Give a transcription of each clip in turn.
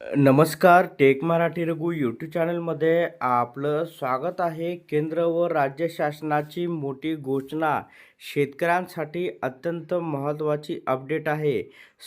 नमस्कार take Marathi Raghu YouTube चॅनलमध्ये आपलं स्वागत आहे. केंद्र व राज्य शासनाची मोठी घोषणा शेतकऱ्यांसाठी अत्यंत महत्त्वाची अपडेट आहे.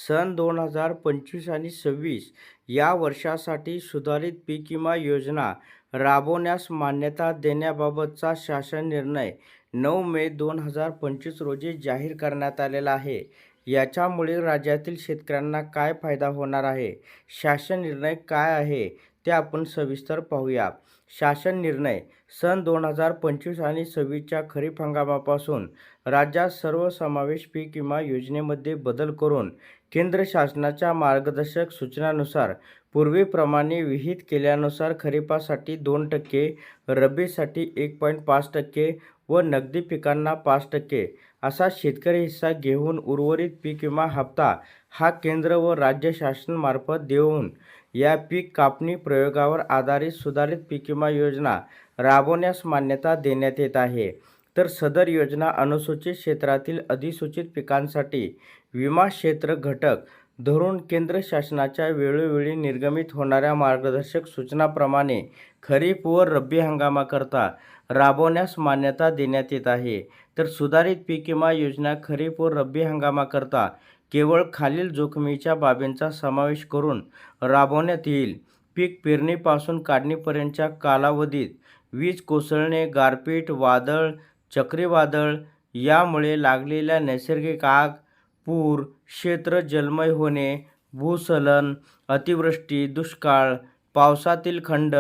सन दोन हजार पंचवीस आणि सव्वीस या वर्षासाठी सुधारित पीक विमा योजना राबवण्यास मान्यता देण्याबाबतचा शासन निर्णय नऊ मे दोन हजार पंचवीस रोजी जाहीर करण्यात आलेला आहे. याच्यामुळे राज्यातील शेतकऱ्यांना काय फायदा होणार आहे? शासन निर्णय काय आहे? ते आपण सविस्तर पाहूया. शासन निर्णय सन दोन हजार पंचवीस आणि सव्वीसच्या खरीप हंगामापासून राज्यात सर्वसमावेश पीक विमा योजनेमध्ये बदल करून केंद्र शासनाच्या मार्गदर्शक सूचनानुसार पूर्वीप्रमाणे विहित केल्यानुसार खरीपासाठी दोन टक्के रब्बीसाठी एक पॉईंट पाच टक्के व नगदी पिकांना पाच टक्के असा शेतकरी हिस्सा घेऊन उर्वरित पीक विमा हप्ता हा केंद्र व राज्य शासनामार्फत देऊन या पीक कापणी प्रयोगावर आधारित सुधारित पीक विमा योजना राबवण्यास मान्यता देण्यात येत आहे. तर सदर योजना अनुसूचित क्षेत्रातील अधिसूचित पिकांसाठी विमा क्षेत्र घटक धरून केंद्र शासनाच्या वेळोवेळी निर्गमित होणाऱ्या मार्गदर्शक सूचनाप्रमाणे खरीप व रब्बी हंगामाकरता राबवण्यास मान्यता देण्यात येत आहे. तर सुधारित पीक विमा योजना खरीप व रब्बी हंगामाकरता केवळ खालील जोखमीच्या बाबींचा समावेश करून राबवण्यात येईल. पीक पेरणीपासून काढणीपर्यंतच्या कालावधीत वीज कोसळणे गारपीट वादळ चक्रीवादळ यामुळे लागलेल्या नैसर्गिक आग पूर क्षेत्र जलमय होणे भूस्खलन अतिवृष्टी दुष्काळ पावसातील खंड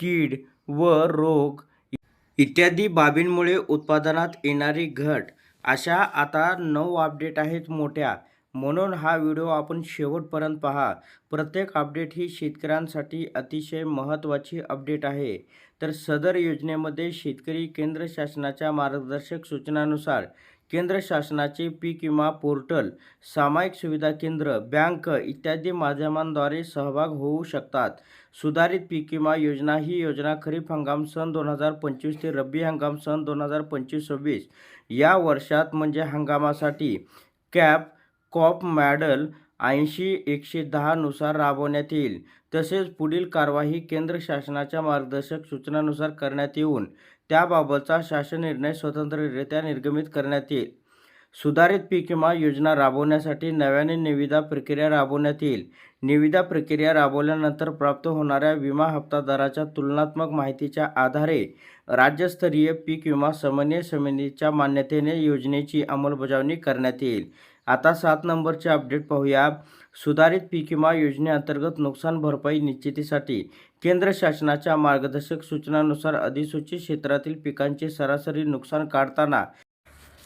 कीड व रोग इत्यादी बाबींमुळे उत्पादनात येणारी घट. अशा आता नऊ अपडेट आहेत मोठ्या. म्हणून हा व्हिडिओ आपण शेवटपर्यंत पहा. प्रत्येक अपडेट ही शेतकऱ्यांसाठी अतिशय महत्त्वाची अपडेट आहे. तर सदर योजनेमध्ये शेतकरी केंद्र शासनाच्या मार्गदर्शक सूचनानुसार केंद्र शासनाचे पीक विमा पोर्टल सामायिक सुविधा केंद्र बँक इत्यादी माध्यमांद्वारे सहभाग होऊ शकतात. सुधारित पीक विमा योजना ही योजना खरीप हंगाम सन दोन हजार पंचवीस ते रब्बी हंगाम सन दोन हजार पंचवीस सव्वीस. या वर्षात म्हणजे हंगामासाठी कॅप कॉप मॅडल ऐंशी एकशे दहानुसार राबवण्यात येईल. तसेच पुढील कारवाई केंद्र शासनाच्या मार्गदर्शक सूचनानुसार करण्यात येऊन त्याबाबतचा शासन निर्णय स्वतंत्ररित्या निर्गमित करण्यात येईल. सुधारित पीक विमा योजना राबवण्यासाठी नव्याने निविदा प्रक्रिया राबवण्यात येईल. निविदा प्रक्रिया राबवल्यानंतर प्राप्त होणाऱ्या विमा हप्ता दराच्या तुलनात्मक माहितीच्या आधारे राज्यस्तरीय पीक विमा समन्वय समितीच्या मान्यतेने योजनेची अंमलबजावणी करण्यात येईल. आता सात नंबरचे अपडेट पाहूया. सुधारित पीक विमा योजनेअंतर्गत नुकसान भरपाई निश्चितीसाठी केंद्र शासनाच्या मार्गदर्शक सूचनानुसार अधिसूचित क्षेत्रातील पिकांचे सरासरी नुकसान काढताना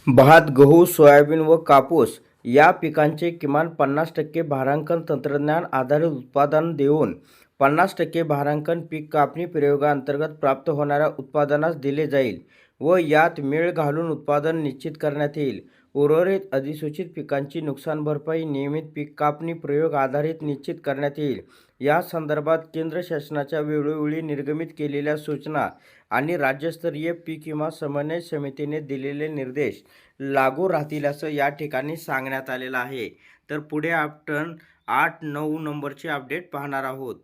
भात गहू सोयाबीन व कापूस या पिकांचे किमान पन्नास टक्के भारांकन तंत्रज्ञान आधारित उत्पादन देऊन पन्नास टक्के भारांकन पीक कापणी प्रयोगाअंतर्गत प्राप्त होणाऱ्या उत्पादनास दिले जाईल व यात मेळ घालून उत्पादन निश्चित करण्यात येईल. उर्वरित अधिसूचित पिकांची नुकसान भरपाई नियमित पीक कापणी प्रयोग आधारित निश्चित करण्यात येईल. या संदर्भात केंद्र शासनाच्या वेळोवेळी निर्गमित केलेल्या सूचना आणि राज्यस्तरीय पीक विमा समन्वय समितीने दिलेले निर्देश लागू राहतील असं या ठिकाणी सांगण्यात आलेलं आहे. तर पुढे आपण आठ नऊ नंबरचे अपडेट पाहणार आहोत.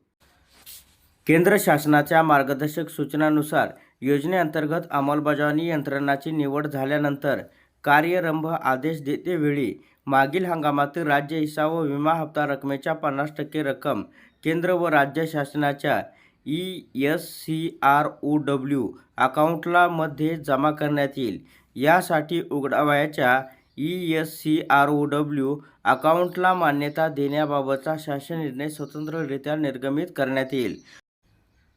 केंद्र शासनाच्या मार्गदर्शक सूचनानुसार योजनेअंतर्गत अंमलबजावणी यंत्रणाची निवड झाल्यानंतर कार्यरंभ आदेश देतेवेळी मागील हंगामातील राज्य हिस्सा व विमा हप्ता रकमेच्या पन्नास टक्के रक्कम केंद्र व राज्य शासनाच्या E S C R O W अकाउंटला मध्ये जमा करण्यात येईल. यासाठी उघडावयाच्या E S C R O W अकाउंटला मान्यता देण्याबाबतचा शासन निर्णय स्वतंत्ररित्या निर्गमित करण्यात येईल.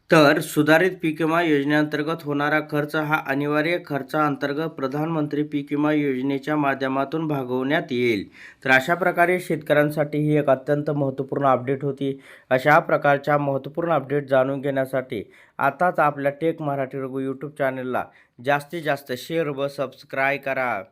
तर सुधारित पीक विमा योजनेअंतर्गत होणारा खर्च हा अनिवार्य खर्चाअंतर्गत प्रधानमंत्री पीक विमा योजनेच्या माध्यमातून भागवण्यात येईल. तर अशा प्रकारे शेतकऱ्यांसाठी ही एक अत्यंत महत्त्वपूर्ण अपडेट होती. अशा प्रकारच्या महत्त्वपूर्ण अपडेट जाणून घेण्यासाठी आताच आपल्या टेक मराठी रघु यूट्यूब चॅनलला जास्तीत जास्त शेअर व सबस्क्राईब करा.